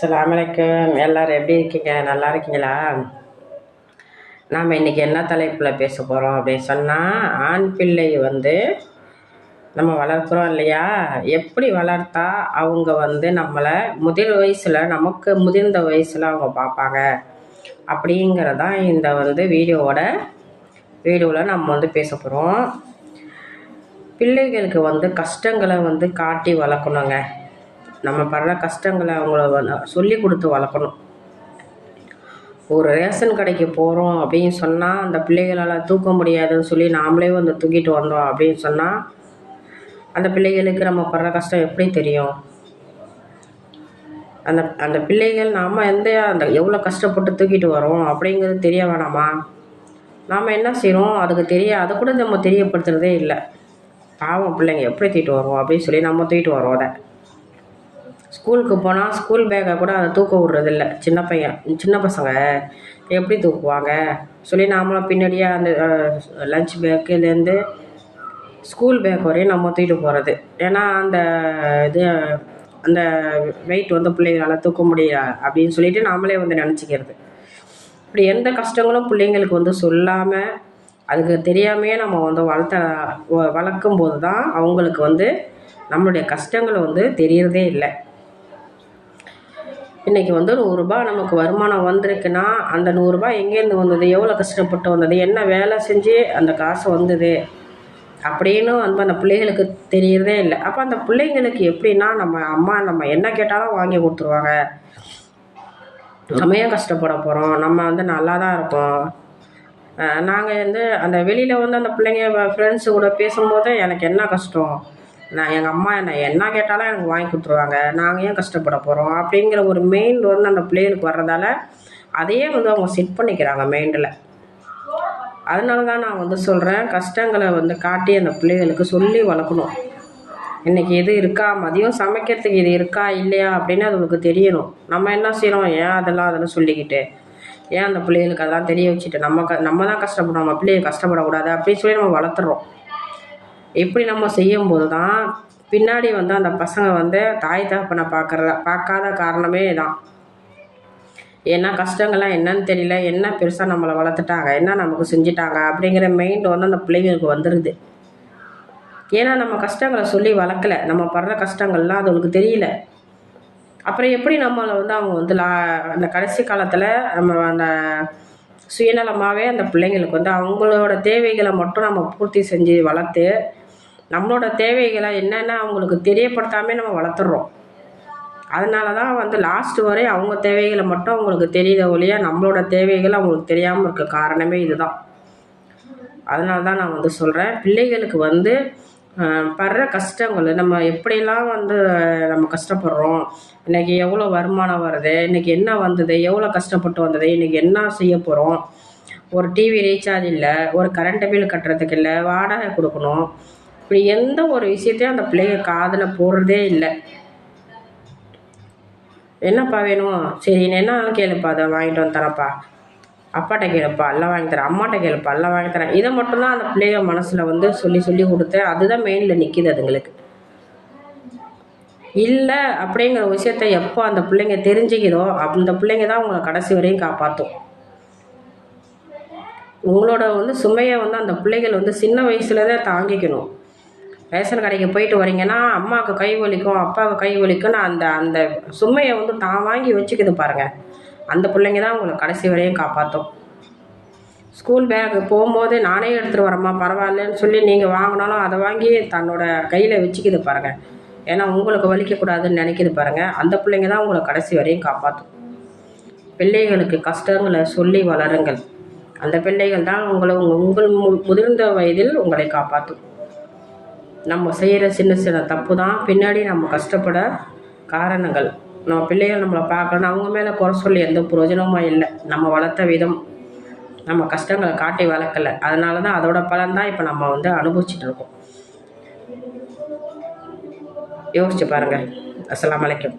அலாமலைக்கம் எல்லோரும் எப்படி இருக்கீங்க? நல்லா இருக்கீங்களா? நாம் இன்றைக்கி என்ன தலைப்பில் பேச போகிறோம் அப்படின்னு சொன்னால் ஆண் பிள்ளை வந்து நம்ம வளர்க்குறோம் இல்லையா? எப்படி வளர்த்தா அவங்க வந்து நம்மளை முதிர் வயசில் நமக்கு முதிர்ந்த வயசில் அவங்க பார்ப்பாங்க. அப்படிங்கிறதான் இந்த வந்து வீடியோவோட வீடியோவில் நம்ம வந்து பேச போகிறோம் பிள்ளைகளுக்கு வந்து கஷ்டங்களை வந்து காட்டி வளர்க்கணுங்க. நம்ம படுற கஷ்டங்களை அவங்கள சொல்லி கொடுத்து வளர்க்கணும். ஒரு ரேஷன் கடைக்கு போகிறோம் அப்படின்னு சொன்னால் அந்த பிள்ளைகளால் தூக்க முடியாதுன்னு சொல்லி நாமளே வந்து தூக்கிட்டு வந்தோம் அப்படின்னு சொன்னால் அந்த பிள்ளைகளுக்கு நம்ம படுற கஷ்டம் எப்படி தெரியும்? அந்த அந்த பிள்ளைகள் நாம் எந்த அந்த எவ்வளோ கஷ்டப்பட்டு தூக்கிட்டு வரோம் அப்படிங்கிறது தெரிய வேணாமா? நாம் என்ன செய்கிறோம் அதுக்கு தெரிய அதை கூட நம்ம தெரியப்படுத்துகிறதே இல்லை. பாவம் பிள்ளைங்க எப்படி தூக்கிட்டு வரோம் அப்படின்னு சொல்லி நம்ம தூக்கிட்டு வரோம் அதை. ஸ்கூலுக்கு போனால் ஸ்கூல் பேக்கை கூட அதை தூக்க விட்றதில்ல. சின்ன பையன் சின்ன பசங்க எப்படி தூக்குவாங்க? சொல்லி நாமளும் பின்னாடியே அந்த லஞ்ச் பேக்குலேருந்து ஸ்கூல் பேக் வரையும் நம்ம தூக்கிட்டு போகிறது ஏன்னா அந்த இது அந்த வெயிட் வந்து பிள்ளைங்களால் தூக்க முடியல அப்படின்னு சொல்லிட்டு நாமளே வந்து நினச்சிக்கிறது. இப்படி எந்த கஷ்டங்களும் பிள்ளைங்களுக்கு வந்து சொல்லாமல் அதுக்கு தெரியாமையே நம்ம வந்து வளர்த்த வளர்க்கும் போது தான் அவங்களுக்கு வந்து நம்மளுடைய கஷ்டங்கள் வந்து தெரியறதே இல்லை. இன்றைக்கி வந்து நூறுரூபா நமக்கு வருமானம் வந்திருக்குன்னா அந்த நூறுரூபா எங்கேருந்து வந்தது? எவ்வளோ கஷ்டப்பட்டு வந்தது? என்ன வேலை செஞ்சு அந்த காசு வந்தது? அப்படின்னு வந்து அந்த பிள்ளைகளுக்கு தெரியறதே இல்லை. அப்போ அந்த பிள்ளைங்களுக்கு எப்படின்னா நம்ம அம்மா நம்ம என்ன கேட்டாலும் வாங்கி கொடுத்துருவாங்க. நம்ம ஏன் கஷ்டப்பட போகிறோம் நம்ம வந்து நல்லா தான் இருப்போம் நாங்கள் வந்து அந்த வெளியில் வந்து அந்த பிள்ளைங்க ஃப்ரெண்ட்ஸு கூட பேசும்போது எனக்கு என்ன கஷ்டம்? நான் எங்கள் அம்மா என்ன என்ன கேட்டாலும் எனக்கு வாங்கி கொடுத்துருவாங்க. நாங்கள் ஏன் கஷ்டப்பட போகிறோம் அப்படிங்கிற ஒரு மெயின் வந்து அந்த பிள்ளைகளுக்கு வர்றதால அதையே வந்து அவங்க செட் பண்ணிக்கிறாங்க மைண்டில் அதனால தான் நான் வந்து சொல்கிறேன் கஷ்டங்களை வந்து காட்டி அந்த பிள்ளைகளுக்கு சொல்லி வளர்க்கணும். இன்றைக்கி எது இருக்கா? மதியம் சமைக்கிறதுக்கு இது இருக்கா? இல்லையா? அப்படின்னு அதுங்களுக்கு தெரியணும். நம்ம என்ன செய்கிறோம் ஏன் அதெல்லாம் அதெல்லாம் சொல்லிக்கிட்டு? ஏன் அந்த பிள்ளைகளுக்கு அதெல்லாம் தெரிய வச்சுட்டு நம்ம க நம்ம தான் கஷ்டப்படுறோம்? நம்ம பிள்ளைங்க கஷ்டப்படக்கூடாது அப்படின்னு சொல்லி நம்ம வளர்த்துறோம். இப்படி நம்ம செய்யும்போது தான் பின்னாடி வந்து அந்த பசங்க வந்து தாய் தகப்பனை பார்க்குற பார்க்காத காரணமே தான் ஏன்னா கஷ்டங்கள்லாம் என்னன்னு தெரியல என்ன பெருசாக நம்மளை வளர்த்துட்டாங்க என்ன நமக்கு செஞ்சுட்டாங்க அப்படிங்கிற மைண்ட் வந்து அந்த பிள்ளைங்களுக்கு வந்துடுது ஏன்னா நம்ம கஷ்டங்களை சொல்லி வளர்க்கல நம்ம படுற கஷ்டங்கள்லாம் அதுகளுக்கு தெரியல. அப்புறம் எப்படி நம்மளை வந்து அவங்க வந்து லா அந்த கடைசி காலத்தில் நம்ம அந்த சுயநலமாகவே அந்த பிள்ளைங்களுக்கு வந்து அவங்களோட தேவைகளை மட்டும் நம்ம பூர்த்தி செஞ்சு வளர்த்து நம்மளோட தேவைகளை என்னென்ன அவங்களுக்கு தெரியப்படுத்தாமே நம்ம வளர்த்துறோம். அதனால தான் வந்து லாஸ்ட் வரை அவங்க தேவைகளை மட்டும் அவங்களுக்கு தெரியுத ஒழிய நம்மளோட தேவைகள் அவங்களுக்கு தெரியாமல் இருக்க காரணமே இதுதான். அதனால தான் நான் வந்து சொல்கிறேன் பிள்ளைகளுக்கு வந்து படுற கஷ்டங்கள் நம்ம எப்படிலாம் வந்து நம்ம கஷ்டப்படுறோம் இன்றைக்கி எவ்வளோ வருமானம் வருது இன்றைக்கி என்ன வந்தது எவ்வளோ கஷ்டப்பட்டு வந்தது இன்றைக்கி என்ன செய்ய போகிறோம் ஒரு டிவி ரீசார்ஜ் இல்லை ஒரு கரண்ட் பில் கட்டுறதுக்கு இல்லை வாடகை கொடுக்கணும் இப்படி எந்த ஒரு விஷயத்தையும் அந்த பிள்ளைங்க காதில் போடுறதே இல்லை. என்னப்பா வேணும்? சரி நீ என்ன கேளுப்பா. அதை வாங்கிட்டு வந்து தரப்பா அப்பாட்ட கேளுப்பா. எல்லாம் வாங்கி தரேன். அம்மாட்ட கேளுப்பா. எல்லாம் வாங்கி தரேன். இதை மட்டும்தான் அந்த பிள்ளைங்க மனசில் வந்து சொல்லி சொல்லி கொடுத்து அதுதான் மெயினில் நிற்கிது அதுங்களுக்கு. இல்லை அப்படிங்கிற விஷயத்த எப்போ அந்த பிள்ளைங்க தெரிஞ்சுக்கிறோ அந்த பிள்ளைங்க தான் உங்களை கடைசி வரையும் காப்பாற்றும் உங்களோட வந்து சுமையை வந்து அந்த பிள்ளைகள் வந்து சின்ன வயசுல தான் தாங்கிக்கணும். ரேஷன் கடைக்கு போயிட்டு வரீங்கன்னா அம்மாவுக்கு கை வலிக்கும் அப்பாவுக்கு கை வலிக்கும்னு அந்த அந்த சுமையை வந்து தான் வாங்கி வச்சுக்குது பாருங்கள் அந்த பிள்ளைங்க தான் உங்களை கடைசி வரையும் காப்பாற்றும் ஸ்கூல் பேக்கு போகும்போது நானே எடுத்துகிட்டு வரேம்மா பரவாயில்லன்னு சொல்லி நீங்கள் வாங்கினாலும் அதை வாங்கி தன்னோட கையில் வச்சுக்கிது பாருங்கள் ஏன்னா உங்களுக்கு வலிக்கக்கூடாதுன்னு நினைக்கிது பாருங்கள் அந்த பிள்ளைங்க தான் உங்களை கடைசி வரையும் காப்பாற்றும் பிள்ளைகளுக்கு கஷ்டங்களை சொல்லி வளருங்கள். அந்த பிள்ளைகள் தான் உங்களை உங்கள் முதிர்ந்த வயதில் உங்களை காப்பாற்றும் நம்ம செய்கிற சின்ன சின்ன தப்பு தான் பின்னாடி நம்ம கஷ்டப்பட காரணங்கள். நம்ம பிள்ளைகள் நம்மளை பார்க்கணும் அவங்க மேலே குறை சொல்லி எந்த பிரயோஜனமும் இல்லை. நம்ம வளர்த்த விதம். நம்ம கஷ்டங்களை காட்டி வளர்க்கலை. அதனால தான் அதோட பலன் தான் இப்போ நம்ம வந்து அனுபவிச்சுட்டு இருக்கோம். யோசிச்சு பாருங்கள் அஸ்லாம் வலைக்கம்